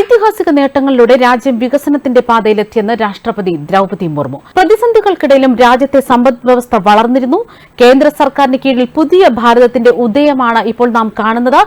ഐതിഹാസിക നേട്ടങ്ങളിലൂടെ രാജ്യം വികസനത്തിന്റെ പാതയിലെത്തിയെന്ന് രാഷ്ട്രപതി ദ്രൗപതി മുർമു. പ്രതിസന്ധികൾക്കിടയിലും രാജ്യത്തെ സമ്പദ് വ്യവസ്ഥ വളർന്നിരുന്നു. കേന്ദ്ര സർക്കാരിന് കീഴിൽ പുതിയ ഭാരതത്തിന്റെ ഉദയമാണ് ഇപ്പോൾ നാം കാണുന്നത്.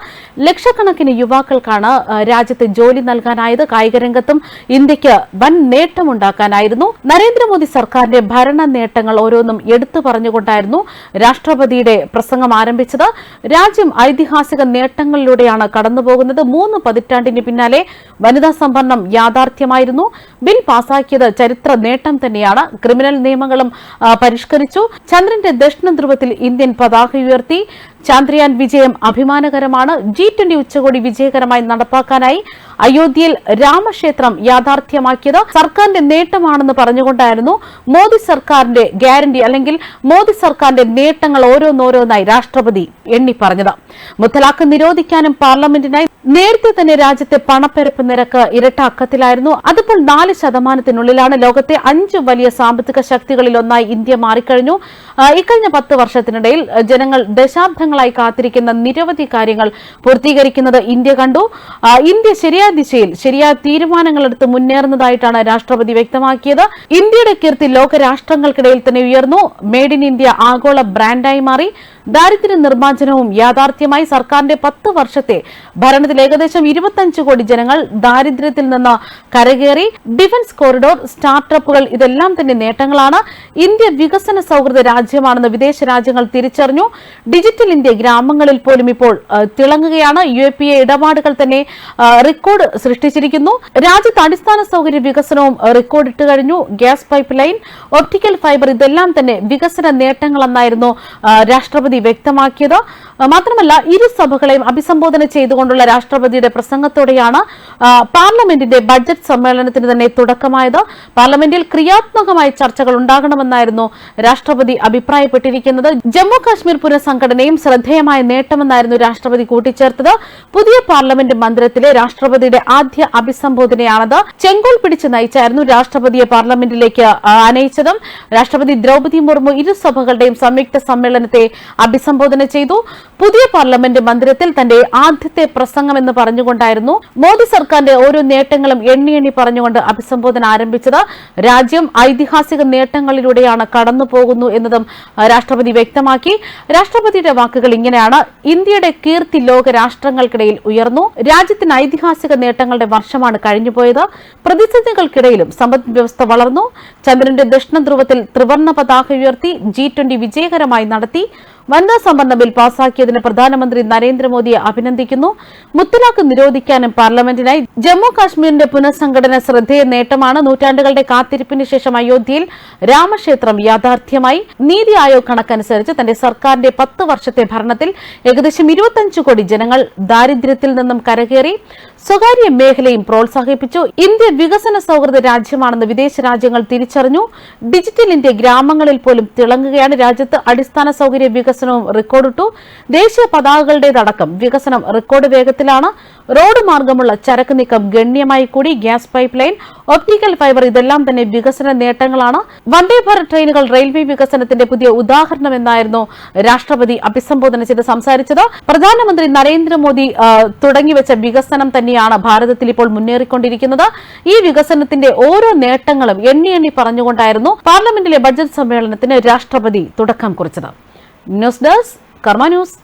ലക്ഷക്കണക്കിന് യുവാക്കൾക്കാണ് രാജ്യത്തെ ജോലി നൽകാനായത്. കായികരംഗത്തും ഇന്ത്യയ്ക്ക് വൻ നേട്ടമുണ്ടാക്കാനായിരുന്നു. നരേന്ദ്രമോദി സർക്കാരിന്റെ ഭരണ നേട്ടങ്ങൾ ഓരോന്നും എടുത്തു പറഞ്ഞുകൊണ്ടായിരുന്നു രാഷ്ട്രപതിയുടെ പ്രസംഗം ആരംഭിച്ചത്. രാജ്യം ഐതിഹാസിക നേട്ടങ്ങളിലൂടെയാണ് കടന്നുപോകുന്നത്. മൂന്ന് പതിറ്റാണ്ടിന് പിന്നാലെ വനിതാ സംവരണം യാഥാർത്ഥ്യമായിരുന്നു. ബിൽ പാസാക്കിയത് ചരിത്ര നേട്ടം തന്നെയാണ്. ക്രിമിനൽ നിയമങ്ങളും പരിഷ്കരിച്ചു. ചന്ദ്രന്റെ ദക്ഷിണ ധ്രുവത്തിൽ ഇന്ത്യൻ പതാക ഉയർത്തി. ചാന്ദ്രയാൻ വിജയം അഭിമാനകരമാണ്. ജി ട്വന്റി ഉച്ചകോടി വിജയകരമായി നടപ്പാക്കാനായി അയോധ്യയിൽ രാമക്ഷേത്രം യാഥാർത്ഥ്യമാക്കിയത് സർക്കാരിന്റെ നേട്ടമാണെന്ന് പറഞ്ഞുകൊണ്ടായിരുന്നു. മോദി സർക്കാരിന്റെ ഗ്യാരണ്ടി അല്ലെങ്കിൽ മോദി സർക്കാരിന്റെ നേട്ടങ്ങൾ ഓരോന്നോരോന്നായി രാഷ്ട്രപതി എണ്ണി പറഞ്ഞത്. മുത്തലാഖ് നിരോധിക്കാനും പാർലമെന്റിനായി നേരത്തെ തന്നെ രാജ്യത്തെ പണപ്പെരുപ്പ് നിരക്ക് ഇരട്ട അക്കത്തിലായിരുന്നു. അതിപ്പോൾ നാല് ശതമാനത്തിനുള്ളിലാണ് ലോകത്തെ അഞ്ച് വലിയ സാമ്പത്തിക ശക്തികളിൽ ഒന്നായി ഇന്ത്യ മാറിക്കഴിഞ്ഞു. ഇക്കഴിഞ്ഞ പത്ത് വർഷത്തിനിടയിൽ ജനങ്ങൾ ദശാബ്ദങ്ങളായി കാത്തിരിക്കുന്ന നിരവധി കാര്യങ്ങൾ പൂർത്തീകരിക്കുന്നത് ഇന്ത്യ കണ്ടു. ഇന്ത്യ ശരിയായ ദിശയിൽ ശരിയായ തീരുമാനങ്ങളെടുത്ത് മുന്നേറുന്നതായിട്ടാണ് രാഷ്ട്രപതി വ്യക്തമാക്കിയത്. ഇന്ത്യയുടെ കീർത്തി ലോകരാഷ്ട്രങ്ങൾക്കിടയിൽ തന്നെ ഉയർന്നു. മെയ്ഡ് ഇൻ ഇന്ത്യ ആഗോള ബ്രാൻഡായി മാറി. ദാരിദ്ര്യ നിർമ്മാർജനവും യാഥാർത്ഥ്യമായി സർക്കാരിന്റെ പത്ത് വർഷത്തെ ഭരണത്തിൽ ഏകദേശം ഇരുപത്തഞ്ച് കോടി ജനങ്ങൾ ദാരിദ്ര്യത്തിൽ നിന്ന് കരകയറി ഡിഫൻസ് കോറിഡോർ സ്റ്റാർട്ടപ്പുകൾ ഇതെല്ലാം തന്നെ നേട്ടങ്ങളാണ്. ഇന്ത്യ വികസന സൗഹൃദ രാജ്യമാണെന്ന് വിദേശ രാജ്യങ്ങൾ തിരിച്ചറിഞ്ഞു. ഡിജിറ്റൽ ഇന്ത്യ ഗ്രാമങ്ങളിൽ പോലും ഇപ്പോൾ തിളങ്ങുകയാണ്. യു എ പി എ ഇടപാടുകൾ തന്നെ റെക്കോർഡ് സൃഷ്ടിച്ചിരിക്കുന്നു. രാജ്യത്ത് അടിസ്ഥാന സൗകര്യ വികസനവും റെക്കോർഡ് റെക്കോർഡിട്ട് കഴിഞ്ഞു. Gas pipe line optical fibre ഇതെല്ലാം തന്നെ വികസന നേട്ടങ്ങളെന്നായിരുന്നു രാഷ്ട്രപതി വ്യക്തമാക്കിയത്. മാത്രമല്ല ഇരു സഭകളെയും അഭിസംബോധന ചെയ്തുകൊണ്ടുള്ള രാഷ്ട്രപതിയുടെ പ്രസംഗത്തോടെയാണ് പാർലമെന്റിന്റെ ബഡ്ജറ്റ് സമ്മേളനത്തിന് തന്നെ തുടക്കമായത്. പാർലമെന്റിൽ ക്രിയാത്മകമായ ചർച്ചകൾ ഉണ്ടാകണമെന്നായിരുന്നു രാഷ്ട്രപതി അഭിപ്രായപ്പെട്ടിരിക്കുന്നത്. ജമ്മു കാശ്മീർ പുനഃസംഘടനയും ശ്രദ്ധേയമായ നേട്ടമെന്നായിരുന്നു രാഷ്ട്രപതി കൂട്ടിച്ചേർത്തത്. പുതിയ പാർലമെന്റ് മന്ദിരത്തിലെ രാഷ്ട്രപതിയുടെ ആദ്യ അഭിസംബോധനയാണത്. ചെങ്കോൾ പിടിച്ച് നയിച്ചായിരുന്നു രാഷ്ട്രപതിയെ പാർലമെന്റിലേക്ക് അനയിച്ചതും. രാഷ്ട്രപതി ദ്രൗപതി മുർമു ഇരു സഭകളുടെയും സംയുക്ത സമ്മേളനത്തെ അഭിസംബോധന ചെയ്തു. പുതിയ പാർലമെന്റ് മന്ദിരത്തിൽ തന്റെ ആദ്യത്തെ പ്രസംഗം എന്ന് പറഞ്ഞുകൊണ്ടായിരുന്നു മോദി സർക്കാരിന്റെ ഓരോ നേട്ടങ്ങളും എണ്ണി എണ്ണി പറഞ്ഞുകൊണ്ട് അഭിസംബോധന ആരംഭിച്ചത്. രാജ്യം ഐതിഹാസിക നേട്ടങ്ങളിലൂടെയാണ് കടന്നുപോകുന്നു എന്നതും രാഷ്ട്രപതി വ്യക്തമാക്കി. രാഷ്ട്രപതിയുടെ വാക്കുകൾ ഇങ്ങനെയാണ്. ഇന്ത്യയുടെ കീർത്തി ലോക രാഷ്ട്രങ്ങൾക്കിടയിൽ ഉയർന്നു. രാജ്യത്തിന് ഐതിഹാസിക നേട്ടങ്ങളുടെ വർഷമാണ് കഴിഞ്ഞുപോയത്. പ്രതിസന്ധികൾക്കിടയിലും സമ്പദ് വ്യവസ്ഥ വളർന്നു. ചന്ദ്രന്റെ ദക്ഷിണ ധ്രുവത്തിൽ ത്രിവർണ പതാക ഉയർത്തി ജി ട്വന്റി വിജയകരമായി നടത്തി. വനിതാ സംവരണ ബിൽ പാസാക്കിയതിന് പ്രധാനമന്ത്രി നരേന്ദ്രമോദിയെ അഭിനന്ദിക്കുന്നു. മുത്തലാഖ് നിരോധിക്കാനും പാർലമെന്റിനായി ജമ്മു കാശ്മീരിന്റെ പുനഃസംഘടന ശ്രദ്ധേയ നേട്ടമാണ് നൂറ്റാണ്ടുകളുടെ കാത്തിരിപ്പിന് ശേഷം അയോധ്യയിൽ രാമക്ഷേത്രം യാഥാർത്ഥ്യമായി. നീതി ആയോഗ് കണക്കനുസരിച്ച് തന്റെ സർക്കാരിന്റെ പത്ത് വർഷത്തെ ഭരണത്തിൽ ഏകദേശം ഇരുപത്തിയഞ്ച് കോടി ജനങ്ങൾ ദാരിദ്ര്യത്തിൽ നിന്നും കരകയറി. സ്വകാര്യ മേഖലയും പ്രോത്സാഹിപ്പിച്ചു. ഇന്ത്യ വികസന സൗഹൃദ രാജ്യമാണെന്ന് വിദേശ രാജ്യങ്ങൾ തിരിച്ചറിഞ്ഞു. ഡിജിറ്റൽ ഇന്ത്യ ഗ്രാമങ്ങളിൽ പോലും തിളങ്ങുകയാണ്. രാജ്യത്ത് അടിസ്ഥാന സൗകര്യ വികസനവും റെക്കോർഡിട്ടു. ദേശീയ പതാകകളുടേതടക്കം വികസനം റെക്കോർഡ് വേഗത്തിലാണ്. റോഡ് മാർഗമുള്ള ചരക്ക് നീക്കം ഗണ്യമായി കൂടി. Gas pipe line optical fibre ഇതെല്ലാം തന്നെ വികസന നേട്ടങ്ങളാണ്. വന്ദേ ഭാരത് ട്രെയിനുകൾ റെയിൽവേ വികസനത്തിന്റെ പുതിയ ഉദാഹരണമെന്നായിരുന്നു രാഷ്ട്രപതി അഭിസംബോധന ചെയ്ത് സംസാരിച്ചത്. പ്രധാനമന്ത്രി നരേന്ദ്രമോദി തുടങ്ങിവെച്ച വികസനം തന്നെയാണ് ഭാരതത്തിൽ ഇപ്പോൾ മുന്നേറിക്കൊണ്ടിരിക്കുന്നത്. ഈ വികസനത്തിന്റെ ഓരോ നേട്ടങ്ങളും എണ്ണി എണ്ണി പറഞ്ഞുകൊണ്ടായിരുന്നു പാർലമെന്റിലെ ബജറ്റ് സമ്മേളനത്തിന് രാഷ്ട്രപതി തുടക്കം കുറിച്ചത്. News desk Karma news.